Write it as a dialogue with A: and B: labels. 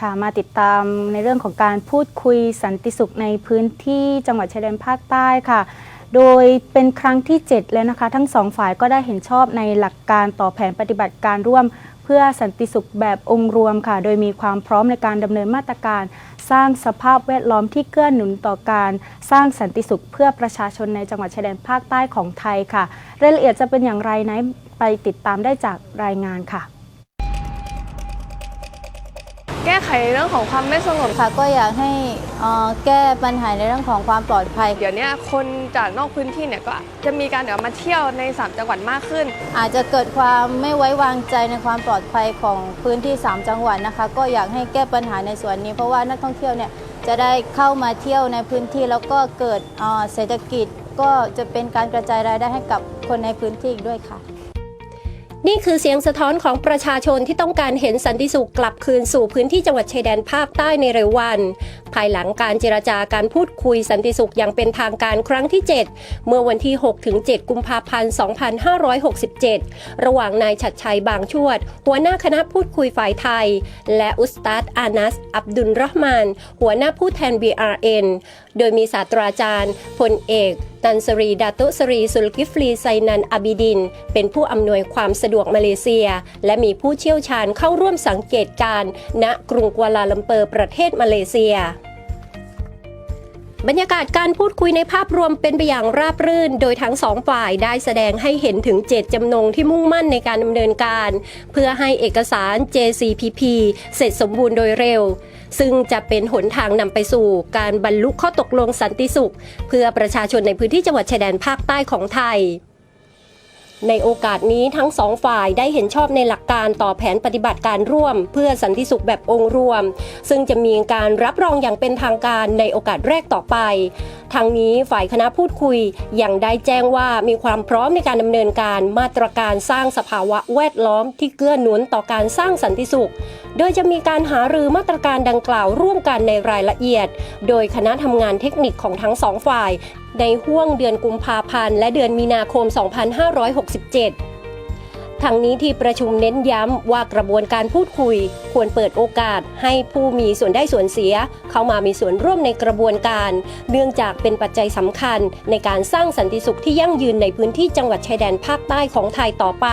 A: ค่ะมาติดตามในเรื่องของการพูดคุยสันติสุขในพื้นที่จังหวัดชายแดนภาคใต้ค่ะ โดยเป็นครั้งที่ 7 แล้วนะคะ ทั้งสองฝ่ายก็ได้เห็นชอบในหลักการต่อแผนปฏิบัติการร่วม เพื่อสันติสุขแบบองค์รวมค่ะ โดยมีความพร้อมในการดำเนินมาตรการ สร้างสภาพแวดล้อมที่เกื้อหนุนต่อการสร้างสันติสุขเพื่อประชาชนในจังหวัดชายแดนภาคใต้ของไทยค่ะ รายละเอียดจะเป็นอย่างไรนั้นไปติดตามได้จากรายงานค่ะ
B: แก้ไขเรื่องของความไม่สงบ
C: ค่ะก็อยากให้เอ่อแก้ปัญหาในเรื่องของความปลอดภัย
B: เดี๋ยวเนี้ยคนจากนอกพื้นที่เนี่ยก็จะมีการเดี๋ยวมาเที่ยวในสามจังหวัดมากขึ้น
C: อาจจะเกิดความไม่ไว้วางใจในความปลอดภัยของพื้นที่ 3 จังหวัดนะคะ ก็อยากให้แก้ปัญหาในส่วนนี้ เพราะว่านักท่องเที่ยวเนี่ยจะได้เข้ามาเที่ยวในพื้นที่แล้วก็เกิดเอ่อเศรษฐกิจก็จะเป็นการกระจายรายได้ให้กับคนในพื้นที่อีกด้วยค่ะ
D: นี่คือเสียงสะท้อนของประชาชนที่ต้องการเห็นสันติสุขกลับคืนสู่พื้นที่จังหวัดชายแดนภาคใต้ในเร็ววัน ภายหลังการเจรจาการพูดคุยสันติสุขอย่างเป็นทางการครั้งที่ 7 เมื่อวันที่ 6-7 กุมภาพันธ์ 2567 ระหว่างนายชัดชัยบางชวด หัวหน้าคณะพูดคุยฝ่ายไทย และอุสตัดอานัส อับดุลราะห์มาน หัวหน้าผู้แทน BRN โดยมีศาสตราจารย์พลเอกตันสรีดาตุสรีสุลกิฟลีไซนันอบิดิน เป็นผู้อำนวยความสะดวกมาเลเซีย และมีผู้เชี่ยวชาญเข้าร่วมสังเกตการณ์ณกรุงกัวลาลัมเปอร์ประเทศมาเลเซีย บรรยากาศการพูดคุยในภาพรวมเป็นไปอย่างราบรื่น โดยทั้งสองฝ่ายได้แสดงให้เห็นถึงเจตจำนงที่มุ่งมั่นในการดำเนินการ เพื่อให้เอกสาร JCPP เสร็จสมบูรณ์โดยเร็ว ซึ่งจะเป็นหนทางนำไปสู่การบรรลุข้อตกลงสันติสุข เพื่อประชาชนในพื้นที่จังหวัดชายแดนภาคใต้ของไทย ในโอกาสนี้ทั้งสองฝ่ายได้เห็นชอบในหลักการต่อแผนปฏิบัติการร่วม เพื่อสันติสุขแบบองค์รวม ซึ่งจะมีการรับรองอย่างเป็นทางการในโอกาสแรกต่อไปทางนี้ฝ่ายคณะพูดคุยยังได้แจ้งว่ามีความพร้อมในการดำเนินการมาตรการสร้างสภาวะแวดล้อมที่เกื้อหนุนต่อการสร้างสันติสุข โดยจะมีการหารือมาตรการดังกล่าวร่วมกันในรายละเอียด โดยคณะทำงานเทคนิคของทั้งสองฝ่าย ในห่วงเดือนกุมภาพันธ์และเดือนมีนาคม 2567ทั้งนี้ที่ประชุมเน้นย้ำว่ากระบวนการพูดคุย ควรเปิดโอกาสให้ผู้มีส่วนได้ส่วนเสีย เข้ามามีส่วนร่วมในกระบวนการ เนื่องจากเป็นปัจจัยสำคัญในการสร้างสันติสุขที่ยั่งยืนในพื้นที่จังหวัดชายแดนภาคใต้ของไทยต่อไป